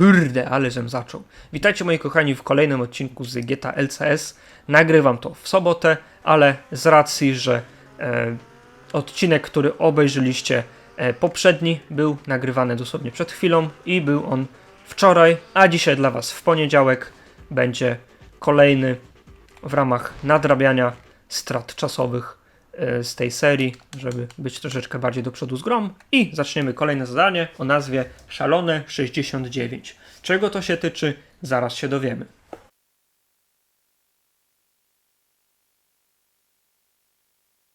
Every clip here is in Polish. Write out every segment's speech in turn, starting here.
Kurde, ale żem zaczął. Witajcie moi kochani w kolejnym odcinku z GTA LCS. Nagrywam to w sobotę, ale z racji, że e, odcinek, który obejrzyliście e, poprzedni, był nagrywany dosłownie przed chwilą i był on wczoraj, a dzisiaj dla Was w poniedziałek będzie kolejny w ramach nadrabiania strat czasowych z tej serii, żeby być troszeczkę bardziej do przodu z grom. I zaczniemy kolejne zadanie o nazwie Szalone 69. Czego to się tyczy, zaraz się dowiemy.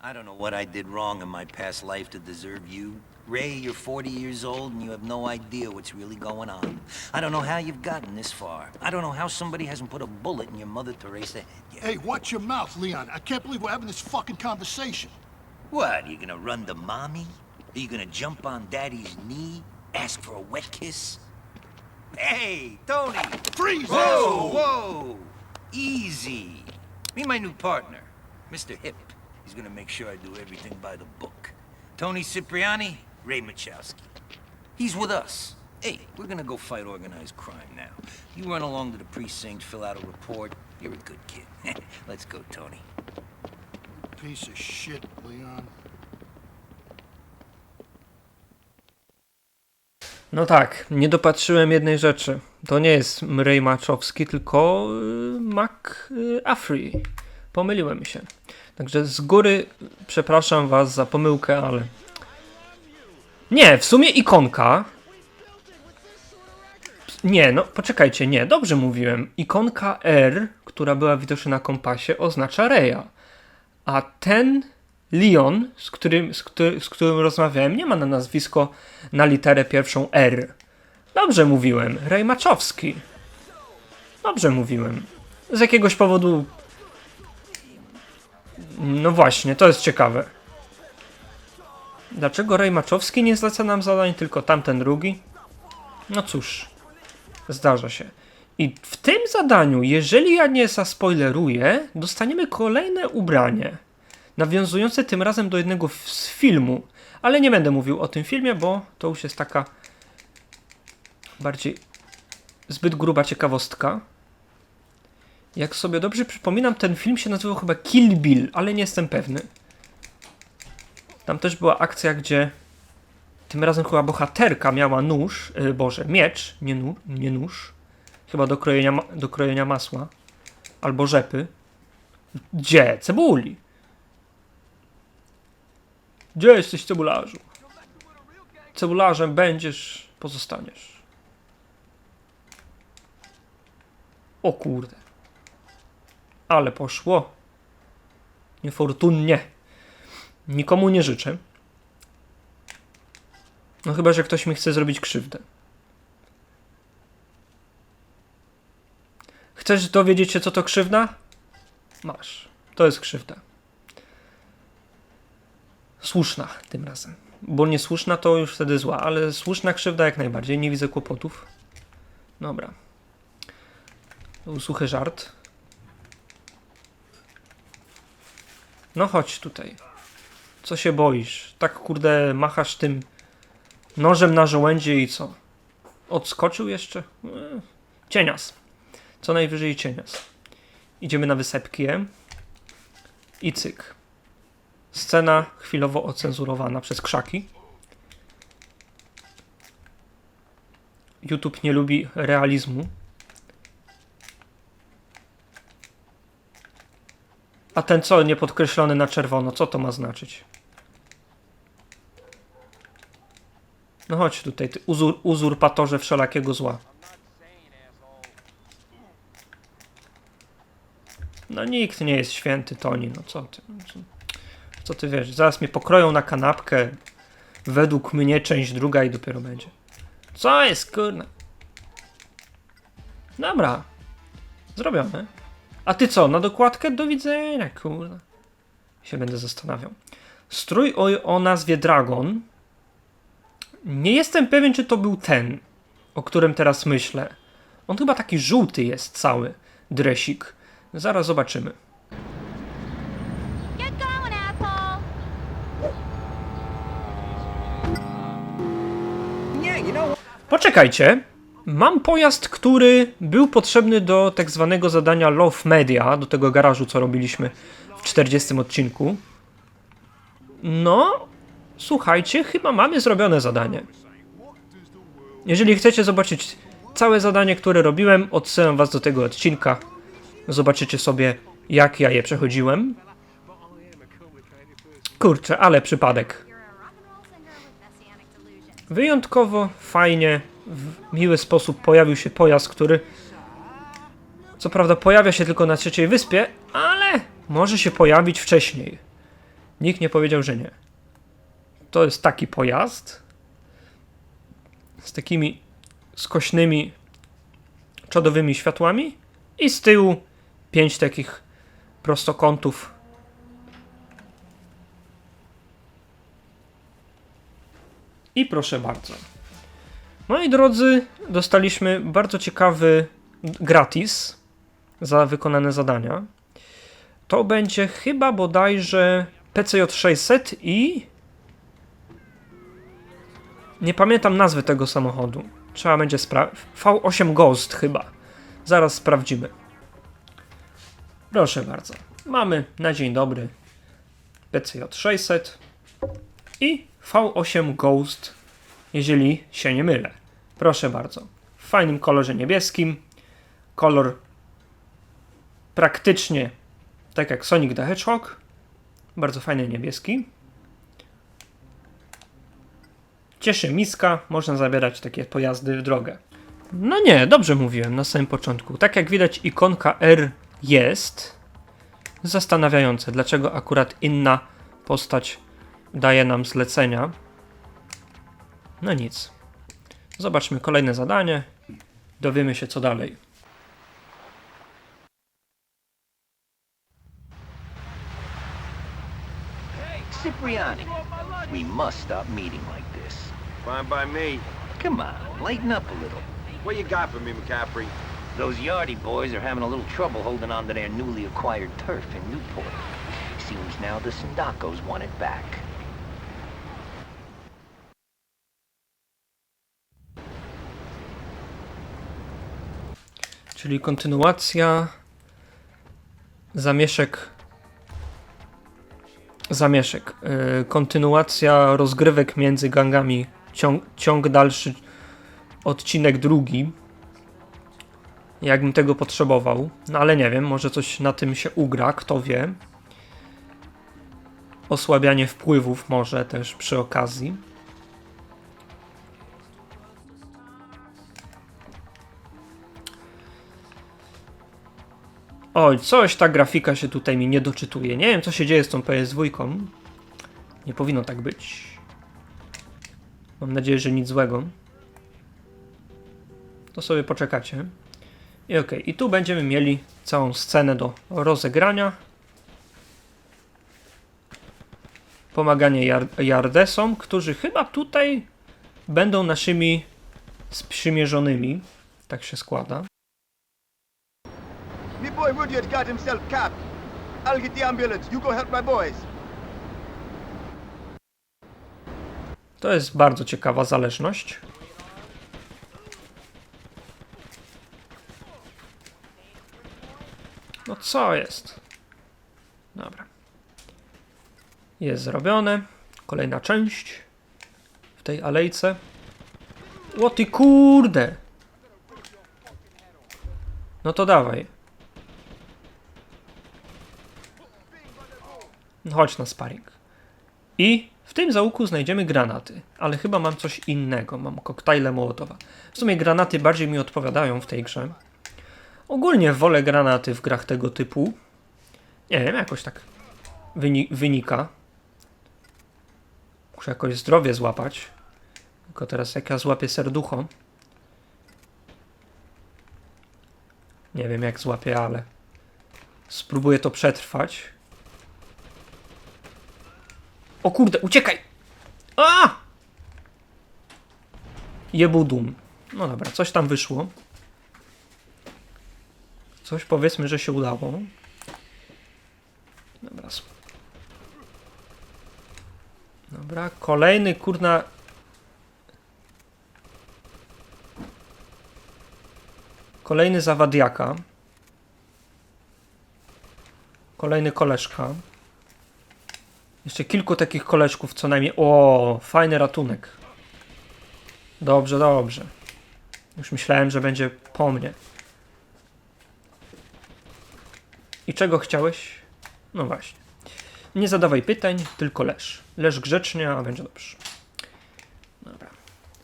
I don't know what I did wrong in my past life to deserve you. Ray, you're 40 years old and you have no idea what's really going on. I don't know how you've gotten this far. I don't know how somebody hasn't put a bullet in your Mother Teresa head yet. Hey, watch your mouth, Leon. I can't believe we're having this fucking conversation. What, are you gonna run to mommy? Are you gonna jump on daddy's knee? Ask for a wet kiss? Hey, Tony! Freeze! Whoa, whoa! Easy. Meet my new partner, Mr. Hip. He's gonna make sure I do everything by the book. Tony Cipriani, Ray Machowski. He's with us. Hey, we're gonna go fight organized crime now. You run along to the precinct, fill out a report. You're a good kid. Let's go, Tony. Piece of shit, Leon. No tak, nie dopatrzyłem jednej rzeczy. To nie jest Ray Maczowski, tylko y, McAfee. Pomyliłem się. Także z góry przepraszam Was za pomyłkę, ale. Nie, w sumie ikonka. Nie, no poczekajcie, nie, dobrze mówiłem. Ikonka R, która była widoczna na kompasie, oznacza Reya. A ten Leon, z którym, z, którym, z którym rozmawiałem, nie ma na nazwisko na literę pierwszą R. Dobrze mówiłem, Ray Maczowski. Dobrze mówiłem. Z jakiegoś powodu. No właśnie, to jest ciekawe. Dlaczego Ray Maczowski nie zleca nam zadań, tylko tamten drugi? No cóż, zdarza się. I w tym zadaniu, jeżeli ja nie zaspoileruję, dostaniemy kolejne ubranie nawiązujące tym razem do jednego z filmu. Ale nie będę mówił o tym filmie, bo to już jest taka bardziej zbyt gruba ciekawostka. Jak sobie dobrze przypominam, ten film się nazywał chyba Kill Bill, ale nie jestem pewny. Tam też była akcja, gdzie tym razem chyba bohaterka miała nóż, yy, boże, miecz, nie, nu, nie nóż, chyba do krojenia, do krojenia masła, albo rzepy. Gdzie? Cebuli. Gdzie jesteś cebularzu? Cebularzem będziesz, pozostaniesz. O kurde. Ale poszło. Niefortunnie. Nikomu nie życzę. No chyba, że ktoś mi chce zrobić krzywdę. Chcesz dowiedzieć się, co to krzywda? Masz. To jest krzywda. Słuszna tym razem. Bo niesłuszna to już wtedy zła, ale słuszna krzywda jak najbardziej. Nie widzę kłopotów. Dobra. Był suchy żart. No chodź tutaj. Co się boisz? Tak kurde machasz tym nożem na żołędzie i co? Odskoczył jeszcze? E, Cienias. Co najwyżej cienias. Idziemy na wysepkę. I cyk. Scena chwilowo ocenzurowana przez krzaki. YouTube nie lubi realizmu. A ten co nie podkreślony na czerwono, co to ma znaczyć? No chodź tutaj, ty uzur uzurpatorze wszelakiego zła. No nikt nie jest święty, Toni, no co ty? co ty wiesz, zaraz mnie pokroją na kanapkę. Według mnie część druga i dopiero będzie. Co jest, kurna? Dobra. Zrobione. A ty co, na dokładkę? Do widzenia, kurna. Się będę zastanawiał. Strój o, o nazwie Dragon. Nie jestem pewien, czy to był ten, o którym teraz myślę. On chyba taki żółty jest cały. Dresik. Zaraz zobaczymy. Poczekajcie, Mam pojazd, który był potrzebny do tak zwanego zadania Love Media, do tego garażu, co robiliśmy w 40 odcinku. No, słuchajcie, chyba mamy zrobione zadanie. Jeżeli chcecie zobaczyć całe zadanie, które robiłem, odsyłam was do tego odcinka. Zobaczycie sobie, jak ja je przechodziłem. Kurczę, ale przypadek. Wyjątkowo fajnie, w miły sposób pojawił się pojazd, który co prawda pojawia się tylko na trzeciej wyspie, ale może się pojawić wcześniej. Nikt nie powiedział, że nie. To jest taki pojazd z takimi skośnymi czodowymi światłami i z tyłu pięć takich prostokątów I proszę bardzo. Moi drodzy, dostaliśmy bardzo ciekawy gratis za wykonane zadania. To będzie chyba bodajże PCJ600 i. Nie pamiętam nazwy tego samochodu. Trzeba będzie sprawdzić. V8 Ghost chyba. Zaraz sprawdzimy. Proszę bardzo. Mamy na dzień dobry PCJ600 i V8 Ghost, jeżeli się nie mylę. Proszę bardzo. W fajnym kolorze niebieskim. Kolor praktycznie tak jak Sonic the Hedgehog. Bardzo fajny niebieski. Cieszy miska, można zabierać takie pojazdy w drogę. No nie, dobrze mówiłem na samym początku. Tak jak widać, ikonka R jest. Zastanawiające, dlaczego akurat inna postać daje nam zlecenia. No nic. Zobaczmy kolejne zadanie. Dowiemy się co dalej. Cipriani, we must stop meeting like. Fine by me. Come on, lighten up a little. What you got for me, McCaffrey? Those Yardy boys are having a little trouble holding on to their newly acquired turf in Newport. Seems now the Sindacos want it back. Czyli kontynuacja zamieszek. Zamieszek. Yy, kontynuacja rozgrywek między gangami. Ciąg, ciąg dalszy. Odcinek drugi. Jakbym tego potrzebował. No ale nie wiem, może coś na tym się ugra, kto wie. Osłabianie wpływów może też przy okazji. Oj, coś ta grafika się tutaj mi nie doczytuje. Nie wiem, co się dzieje z tą PS2. Nie powinno tak być. Mam nadzieję, że nic złego. To sobie poczekacie. I ok, i tu będziemy mieli całą scenę do rozegrania. Pomaganie jar Jardesom, którzy chyba tutaj będą naszymi sprzymierzonymi. Tak się składa. Me boy Rudyard got himself capped. I'll ambulance. You go my. To jest bardzo ciekawa zależność. No co jest? Dobra. Jest zrobione. Kolejna część w tej alejce. O ty kurde! No to dawaj. Chodź na sparring. I w tym załuku znajdziemy granaty, ale chyba mam coś innego. Mam koktajle Mołotowa. W sumie granaty bardziej mi odpowiadają w tej grze. Ogólnie wolę granaty w grach tego typu. Nie wiem, jakoś tak wyni wynika. Muszę jakoś zdrowie złapać. Tylko teraz jak ja złapię serducho. Nie wiem jak złapię, ale spróbuję to przetrwać. O kurde, uciekaj! A! Jebł dum. No dobra, coś tam wyszło. Coś powiedzmy, że się udało. Dobra. Dobra, kolejny kurna. Kolejny zawadiaka. Kolejny koleżka. Jeszcze kilku takich koleżków co najmniej. O, fajny ratunek. Dobrze, dobrze. Już myślałem, że będzie po mnie. I czego chciałeś? No właśnie. Nie zadawaj pytań, tylko leż. Leż grzecznie, a będzie dobrze. Dobra.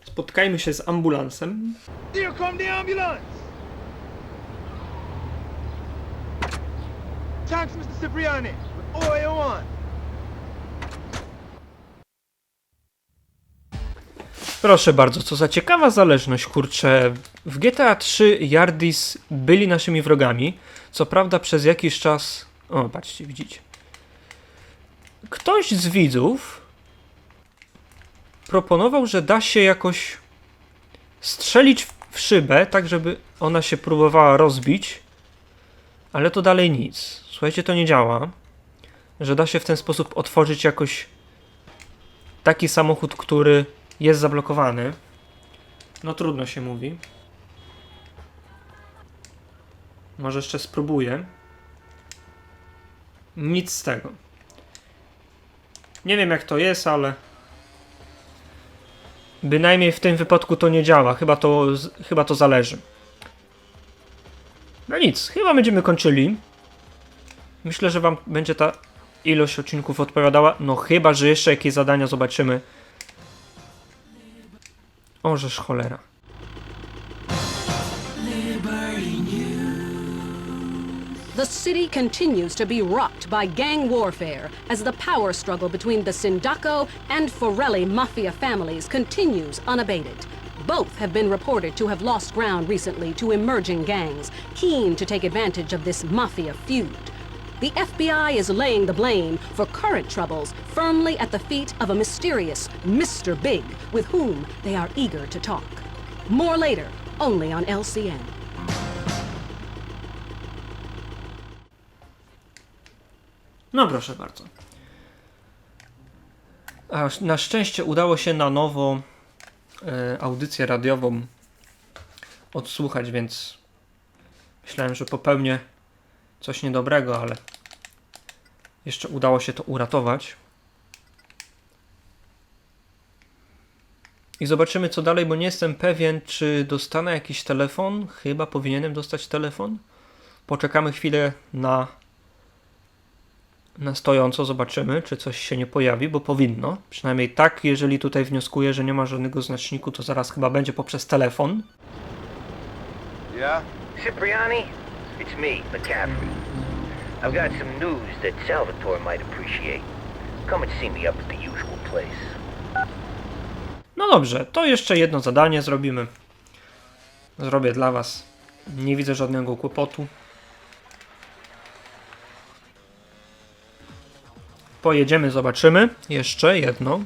Spotkajmy się z ambulansem. Here come the ambulance! Thanks, Mr. Cipriani. With OAO1. Proszę bardzo, co za ciekawa zależność, kurczę. W GTA 3 Yardis byli naszymi wrogami. Co prawda przez jakiś czas... O, patrzcie, widzicie. Ktoś z widzów proponował, że da się jakoś strzelić w- szybę, tak żeby ona się próbowała rozbić, ale to dalej nic. Słuchajcie, to nie działa. Że da się w ten sposób otworzyć jakoś taki samochód, który jest zablokowany. No trudno się mówi. Może jeszcze spróbuję. Nic z tego. Nie wiem jak to jest, ale bynajmniej w tym wypadku to nie działa. Chyba to, chyba to zależy. No nic, chyba będziemy kończyli. Myślę, że wam będzie ta ilość odcinków odpowiadała. No chyba, że jeszcze jakieś zadania zobaczymy. Ożeż cholera. The city continues to be rocked by gang warfare as the power struggle between the Sindaco and Forelli mafia families continues unabated. Both have been reported to have lost ground recently to emerging gangs, keen to take advantage of this mafia feud. The FBI is laying the blame for current troubles firmly at the feet of a mysterious Mr. Big with whom they are eager to talk. More later, only on LCN. No proszę bardzo. A na szczęście udało się na nowo e, audycję radiową odsłuchać, więc myślałem, że popełnię coś niedobrego, ale jeszcze udało się to uratować. I zobaczymy co dalej, bo nie jestem pewien, czy dostanę jakiś telefon. Chyba powinienem dostać telefon. Poczekamy chwilę na na stojąco zobaczymy, czy coś się nie pojawi, bo powinno. Przynajmniej tak, jeżeli tutaj wnioskuję, że nie ma żadnego znaczniku, to zaraz chyba będzie poprzez telefon. Yeah? Cipriani, it's me, McCaffrey. I've got some news that Salvatore might appreciate. Come and see me up at the usual place. No dobrze, to jeszcze jedno zadanie zrobimy. Zrobię dla Was. Nie widzę żadnego kłopotu. Pojedziemy, zobaczymy. Jeszcze jedno.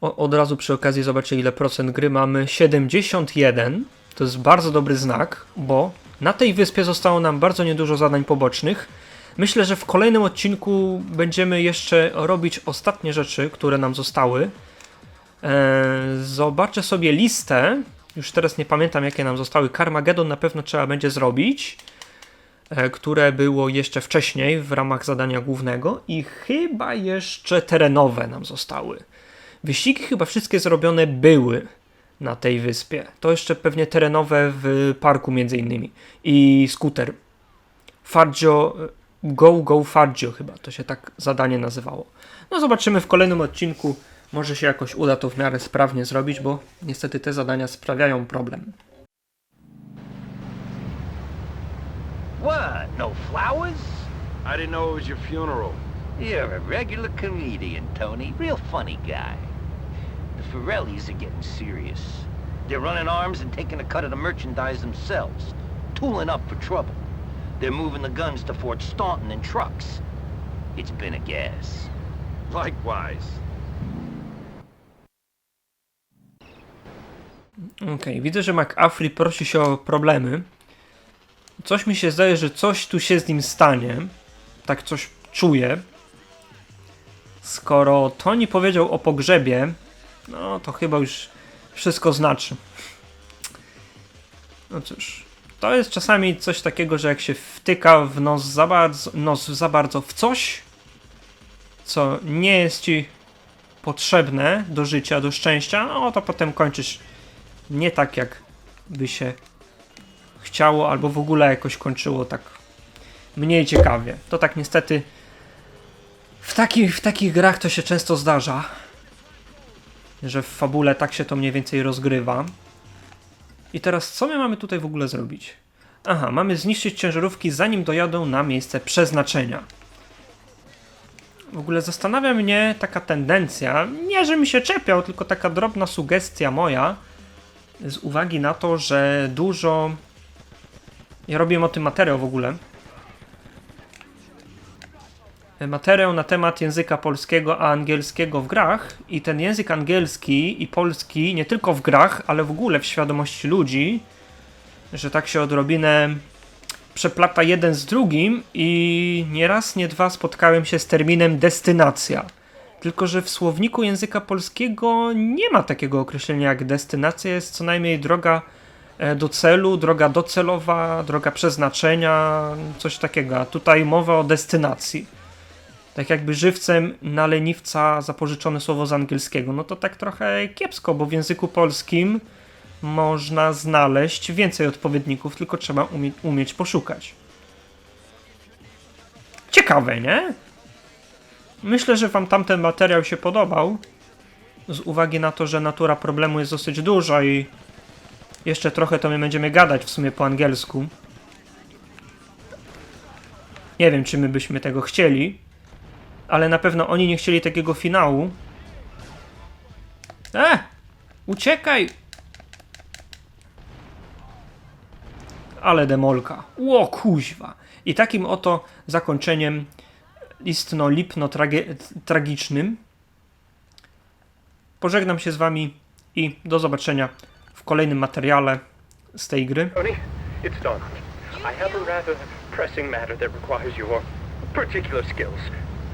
O, od razu przy okazji zobaczę ile procent gry mamy. 71. To jest bardzo dobry znak, bo na tej wyspie zostało nam bardzo niedużo zadań pobocznych. Myślę, że w kolejnym odcinku będziemy jeszcze robić ostatnie rzeczy, które nam zostały. Eee, zobaczę sobie listę. Już teraz nie pamiętam, jakie nam zostały. Carmageddon na pewno trzeba będzie zrobić, e, które było jeszcze wcześniej w ramach zadania głównego. I chyba jeszcze terenowe nam zostały. Wyścigi chyba wszystkie zrobione były na tej wyspie. To jeszcze pewnie terenowe w parku między innymi. I skuter. Fargio, Go Go Fargio chyba to się tak zadanie nazywało. No zobaczymy w kolejnym odcinku. Może się jakoś uda to w miarę sprawnie zrobić, bo niestety te zadania sprawiają problem. What? No flowers? I didn't know it was your funeral. You're a regular comedian, Tony. Real funny guy. The Forellis are getting serious. They're running arms and taking a cut of the merchandise themselves. Tooling up for trouble. They're moving the guns to Fort Staunton in trucks. It's been a gas. Likewise. Okej, widzę, że McAfee prosi się o problemy. Coś mi się zdaje, że coś tu się z nim stanie. Tak coś czuję. Skoro Tony powiedział o pogrzebie, no to chyba już wszystko znaczy. No cóż, To jest czasami coś takiego, że jak się wtyka w nos za bardzo, nos za bardzo w coś, co nie jest ci potrzebne do życia, do szczęścia, no to potem kończysz nie tak, jak by się chciało, albo w ogóle jakoś kończyło tak mniej ciekawie. To tak niestety w, taki, w takich grach to się często zdarza, że w fabule tak się to mniej więcej rozgrywa. I teraz co my mamy tutaj w ogóle zrobić? Aha, mamy zniszczyć ciężarówki zanim dojadą na miejsce przeznaczenia. W ogóle zastanawia mnie taka tendencja, nie że mi się czepiał, tylko taka drobna sugestia moja, z uwagi na to, że dużo. Ja robiłem o tym materiał w ogóle. Materiał na temat języka polskiego a angielskiego w grach, i ten język angielski i polski nie tylko w grach, ale w ogóle w świadomości ludzi, że tak się odrobinę przeplata jeden z drugim i nie raz, nie dwa spotkałem się z terminem destynacja. Tylko, że w słowniku języka polskiego nie ma takiego określenia jak destynacja, jest co najmniej droga e, do celu, droga docelowa, droga przeznaczenia, coś takiego. A tutaj mowa o destynacji. Tak jakby żywcem na leniwca zapożyczone słowo z angielskiego. No to tak trochę kiepsko, bo w języku polskim można znaleźć więcej odpowiedników, tylko trzeba umie umieć poszukać. Ciekawe, nie? Myślę, że Wam tamten materiał się podobał. Z uwagi na to, że natura problemu jest dosyć duża i jeszcze trochę to my będziemy gadać w sumie po angielsku. Nie wiem, czy my byśmy tego chcieli, ale na pewno oni nie chcieli takiego finału. E! Uciekaj! Ale demolka. Ło kuźwa. I takim oto zakończeniem istno lipno trage- tragicznym pożegnam się z wami i do zobaczenia w kolejnym materiale z tej gry. Pressing matter.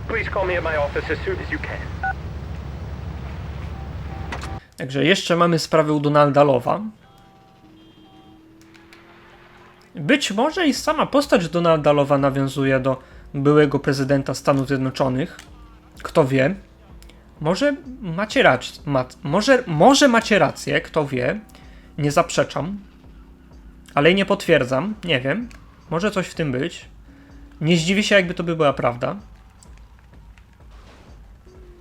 Please call me at my office as soon as you can. Także jeszcze mamy sprawę u Donalda Lowa. Być może i sama postać Donalda Lowa nawiązuje do byłego prezydenta Stanów Zjednoczonych. Kto wie? Może macie rację. Ma, może, może macie rację, kto wie. Nie zaprzeczam. Ale i nie potwierdzam. Nie wiem. Może coś w tym być. Nie zdziwię się, jakby to by była prawda.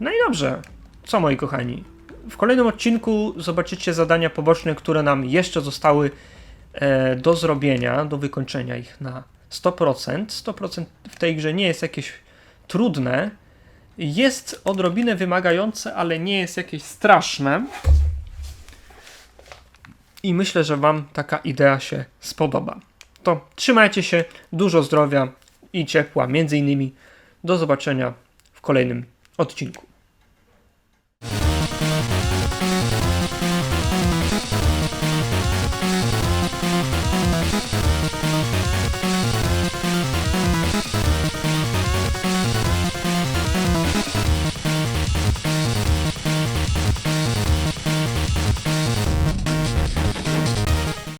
No i dobrze. Co moi kochani? W kolejnym odcinku zobaczycie zadania poboczne, które nam jeszcze zostały e, do zrobienia, do wykończenia ich na 100%. 100% w tej grze nie jest jakieś trudne. Jest odrobinę wymagające, ale nie jest jakieś straszne. I myślę, że Wam taka idea się spodoba. To trzymajcie się, dużo zdrowia i ciepła, między innymi. Do zobaczenia w kolejnym odcinku.